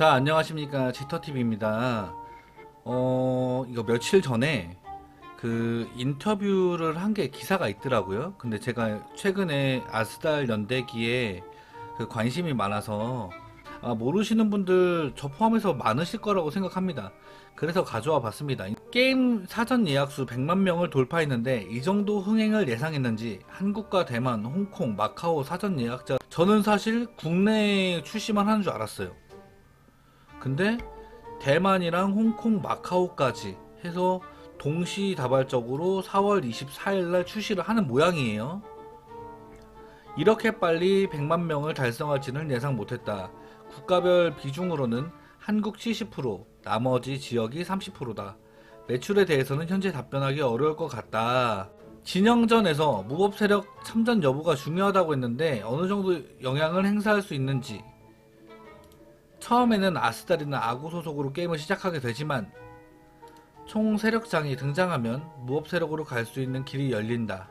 자, 안녕하십니까. 지터TV입니다. 어, 이거 며칠 전에 그 인터뷰를 한 게 기사가 있더라고요. 근데 제가 최근에 아스달 연대기에 그 관심이 많아서 아, 모르시는 분들 저 포함해서 많으실 거라고 생각합니다. 그래서 가져와 봤습니다. 게임 사전 예약수 100만 명을 돌파했는데 이 정도 흥행을 예상했는지 한국과 대만, 홍콩, 마카오 사전 예약자 저는 사실 국내에 출시만 하는 줄 알았어요. 근데 대만이랑 홍콩, 마카오까지 해서 동시다발적으로 4월 24일 날 출시를 하는 모양이에요. 이렇게 빨리 100만 명을 달성할지는 예상 못했다. 국가별 비중으로는 한국 70%, 나머지 지역이 30%다. 매출에 대해서는 현재 답변하기 어려울 것 같다. 진영전에서 무법 세력 참전 여부가 중요하다고 했는데 어느 정도 영향을 행사할 수 있는지 처음에는 아스달이나 아구 소속으로 게임을 시작하게 되지만 총 세력장이 등장하면 무업 세력으로 갈 수 있는 길이 열린다.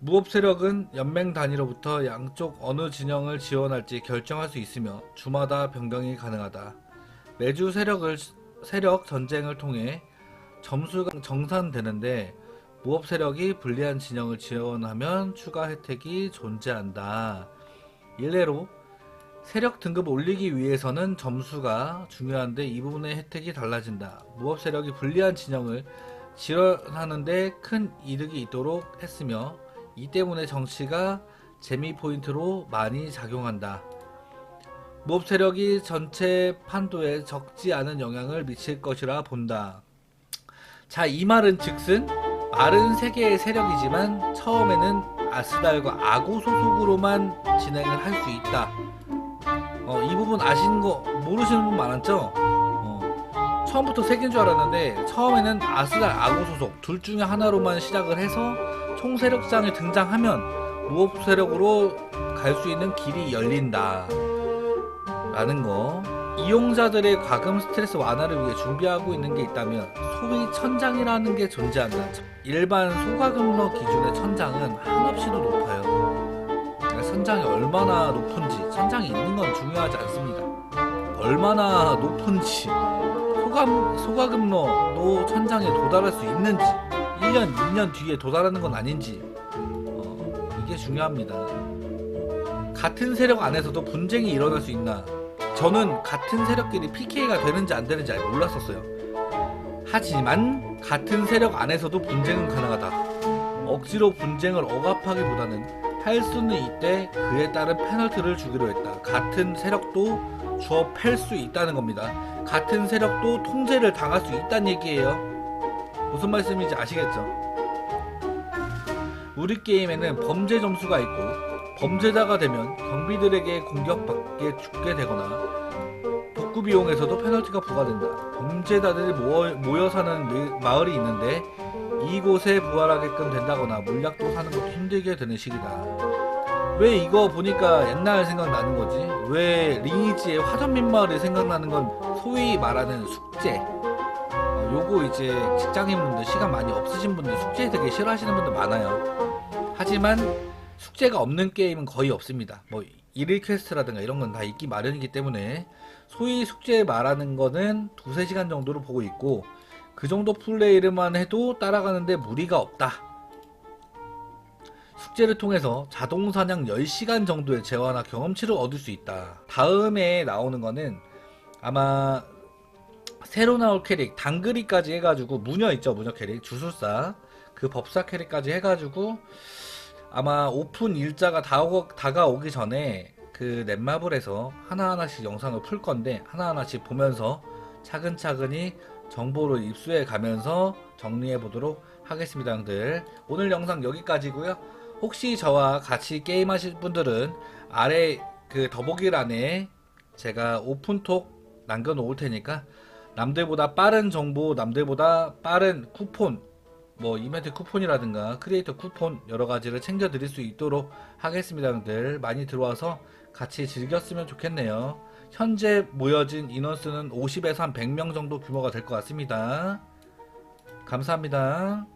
무업 세력은 연맹 단위로부터 양쪽 어느 진영을 지원할지 결정할 수 있으며 주마다 변경이 가능하다. 매주 세력을 세력 전쟁을 통해 점수가 정산되는데 무업 세력이 불리한 진영을 지원하면 추가 혜택이 존재한다. 일례로 세력 등급 올리기 위해서는 점수가 중요한데 이 부분의 혜택이 달라진다. 무업 세력이 불리한 진영을 지원하는데 큰 이득이 있도록 했으며 이 때문에 정치가 재미 포인트로 많이 작용한다. 무업 세력이 전체 판도에 적지 않은 영향을 미칠 것이라 본다. 자, 이 말은 즉슨 말은 세 개의 세력이지만 처음에는 아스달과 아고 소속으로만 진행을 할 수 있다. 어, 이 부분 아시는 거 모르시는 분 많았죠? 어, 처음부터 세 개인 줄 알았는데 처음에는 아스달 아고 소속 둘 중에 하나로만 시작을 해서 총 세력장에 등장하면 무업 세력으로 갈 수 있는 길이 열린다. 라는 거. 이용자들의 과금 스트레스 완화를 위해 준비하고 있는 게 있다면 소위 천장이라는 게 존재한다. 일반 소과금러 기준의 천장은 한없이도 높아요. 그러니까 천장이 얼마나 높은지 천장이 있는 건 중요하지 않습니다. 얼마나 높은지 소감 소과금러도 천장에 도달할 수 있는지 1년 2년 뒤에 도달하는 건 아닌지 어, 이게 중요합니다. 같은 세력 안에서도 분쟁이 일어날 수 있나? 저는 같은 세력끼리 PK가 되는지 안 되는지 잘 몰랐었어요. 하지만 같은 세력 안에서도 분쟁은 가능하다. 억지로 분쟁을 억압하기보다는 할 수는 있되 그에 따른 페널티를 주기로 했다. 같은 세력도 주어 팰 수 있다는 겁니다. 같은 세력도 통제를 당할 수 있다는 얘기예요. 무슨 말씀인지 아시겠죠? 우리 게임에는 범죄 점수가 있고 범죄자가 되면 경비들에게 공격받게 죽게 되거나 복구 비용에서도 페널티가 부과된다. 범죄자들이 모여, 모여 사는 마- 마을이 있는데 이곳에 부활하게끔 된다거나 물약도 사는 것도 힘들게 되는 시기다. 왜 이거 보니까 옛날 생각나는 거지? 왜 리니지의 화전민 마을이 생각나는 건 소위 말하는 숙제. 어, 요거 이제 직장인분들 시간 많이 없으신 분들 숙제 되게 싫어하시는 분들 많아요. 하지만 숙제가 없는 게임은 거의 없습니다. 뭐 일일 퀘스트라든가 이런 건 다 있기 마련이기 때문에 소위 숙제 말하는 거는 두세 시간 정도로 보고 있고 그 정도 플레이를만 해도 따라가는데 무리가 없다. 숙제를 통해서 자동 사냥 10시간 정도의 재화나 경험치를 얻을 수 있다. 다음에 나오는 거는 아마 새로 나올 캐릭 당그리까지 해가지고 무녀 있죠 무녀 캐릭 주술사 그 법사 캐릭까지 해가지고 아마 오픈 일자가 다가오기 전에 그 넷마블에서 하나하나씩 영상을 풀 건데 하나하나씩 보면서 차근차근히 정보를 입수해 가면서 정리해 보도록 하겠습니다 형들 오늘 영상 여기까지고요 혹시 저와 같이 게임 하실 분들은 아래 그 더보기란에 제가 오픈톡 남겨 놓을 테니까 남들보다 빠른 정보 남들보다 빠른 쿠폰 뭐 이벤트 쿠폰이라든가 크리에이터 쿠폰 여러 가지를 챙겨 드릴 수 있도록 하겠습니다, 여러분들. 많이 들어와서 같이 즐겼으면 좋겠네요. 현재 모여진 인원수는 50에서 한 100명 정도 규모가 될 것 같습니다. 감사합니다.